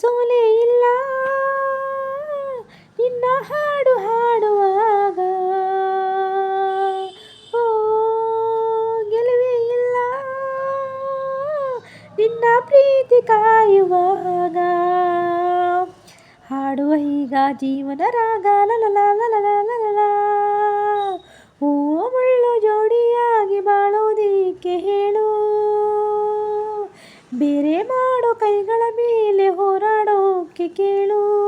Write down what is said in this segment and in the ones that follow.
ಸೋಲೆ ಇಲ್ಲ. ನಿನ್ನ ಹಾಡು ಹಾಡುವಾಗ ಓ, ಗೆಲುವೆ ಇಲ್ಲ. ನಿನ್ನ ಪ್ರೀತಿ ಕಾಯುವಾಗ ಹಾಡುವ ಈಗ ಜೀವನ ರಾಗ. ಲಲಲ ಓ, ಮುಳ್ಳು ಜೋಡಿಯಾಗಿ ಬಾಳೋದಿಕ್ಕೆ ಹೇಳು ಬೇರೆ ಮಾಡೋ ಕೈಗಳ ಮೇಲೆ ಹೋರಾಡೋಕೆ ಕೇಳು.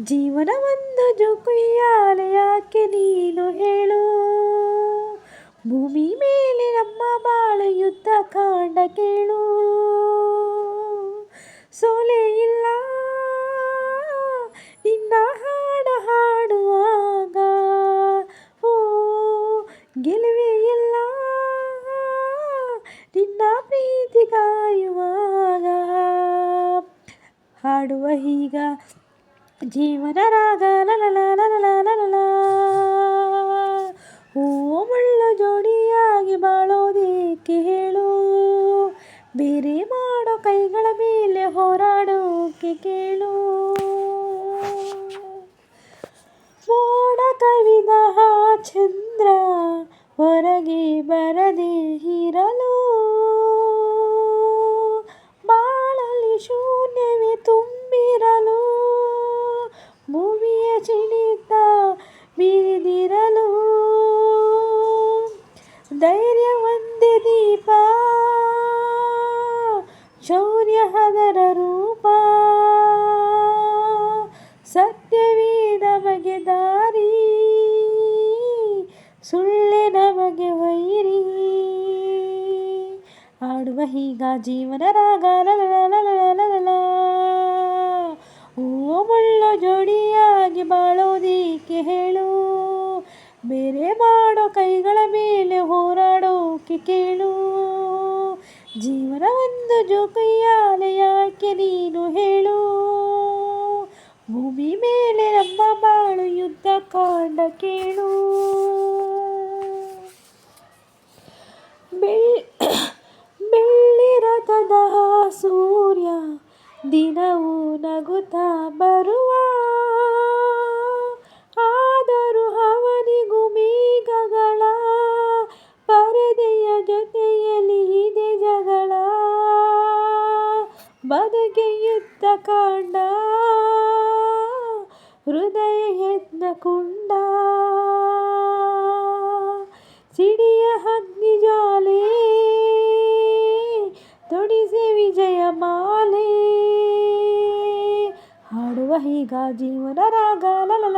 ಜೀವನ ಒಂದು ಜೋಕುಯ್ಯಾಲೆ, ಯಾಕೆ ನೀನು ಹೇಳು? ಭೂಮಿ ಮೇಲೆ ನಮ್ಮ ಬಾಳ ಯುದ್ಧ ಕಾಂಡ ಕೇಳು. ಸೋಲೆ ಇಲ್ಲ. ನಿನ್ನ ಹಾಡು ಹಾಡುವಾಗ ಓ ಗೆಲುವೆ ಇಲ್ಲ. ನಿನ್ನ ಪ್ರೀತಿ ಕಾಯುವಾಗ ಹಾಡುವ ಈಗ ಜೀವನ ರಾಗ ಲಲಲ ಓ ಮುಳ್ಳು ಜೋಡಿಯಾಗಿ ಬಾಳೋದೇಕೆ ಹೇಳು. ಬೇರೆ ಮಾಡೋ ಕೈಗಳ ಮೇಲೆ ಹೋರಾಡೋಕೆ ಕೇಳು. ಮೋಡ ಕವಿದ ಚಂದ್ರ ಹೊರಗೆ ಬರದೆ ಇರಲು. ಬೀದಿರಲು ಧೈರ್ಯ ಒಂದೇ ದೀಪ ಶೌರ್ಯ ಹದರ ರೂಪ ಸತ್ಯವೇ ನಮಗೆ ದಾರಿ ಸುಳ್ಳೆ ನಮಗೆ ವೈರಿ ಆಡುವ ಹೀಗ ಜೀವನ ರಾಗ ಬೇರೆ ಮಾಡೋ ಕೈಗಳ ಮೇಲೆ ಹೋರಾಡೋಕೆ ಕೇಳು. ಜೀವನ ಒಂದು ಜೋಕಯ್ಯಾಲೆ ಯಾಕೆ ನೀನು ಹೇಳು. ಭೂಮಿ ಮೇಲೆ ನಮ್ಮ ಬಾಳು ಯುದ್ಧ ಕಾಂಡ ಕೇಳು. ಕಾಂಡ ಹೃದಯ ಯತ್ನ ಕುಂಡ. ಸಿಡಿಯ ಅಗ್ನಿ ಜಾಲೆ ತೊಡಿಸಿ ವಿಜಯ ಮಾಲೆ. ಹಾಡುವ ಹೀಗ ಜೀವನ ರಾಗ ಲಲಲ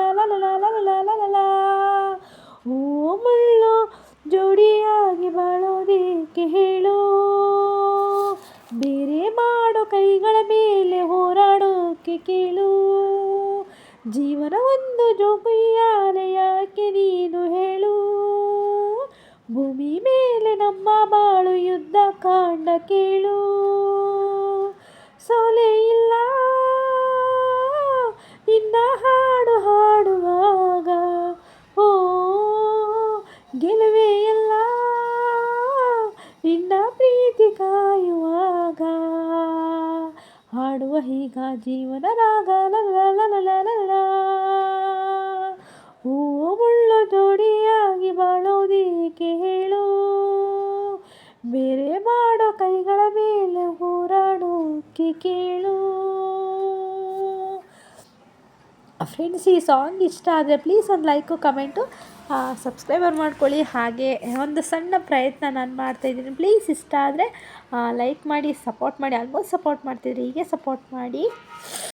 ಕೇಳು. ಜೀವನ ಒಂದು ಜೋಕುಯ್ಯಾಲೆ ಹಾಡುವ ಹೀಗ ಜೀವನ ರಾಗ ಹೂವು ಮುಳ್ಳು ಜೋಡಿಯಾಗಿ ಬಾಳೋದೇಕೆ ಹೇಳು. ಬೇರೆ ಮಾಡೋ ಕೈಗಳ ಮೇಲೆ ಹೋರಾಡೋಕೆ ಕೇಳು. ಫ್ರೆಂಡ್ಸ್ ಈ ಸಾಂಗ್ ಇಷ್ಟ ಆದರೆ ಪ್ಲೀಸ್ ಒಂದು ಲೈಕು ಕಮೆಂಟು ಸಬ್ಸ್ಕ್ರೈಬರ್ ಮಾಡ್ಕೊಳ್ಳಿ. ಹಾಗೆ ಒಂದು ಸಣ್ಣ ಪ್ರಯತ್ನ ನಾನು ಮಾಡ್ತಾಯಿದ್ದೀನಿ ಪ್ಲೀಸ್ ಇಷ್ಟ ಆದರೆ ಲೈಕ್ ಮಾಡಿ ಸಪೋರ್ಟ್ ಮಾಡಿ. ಆಲ್ಮೋಸ್ಟ್ ಸಪೋರ್ಟ್ ಮಾಡ್ತಿದ್ರಿ. ಹೀಗೆ ಸಪೋರ್ಟ್ ಮಾಡಿ.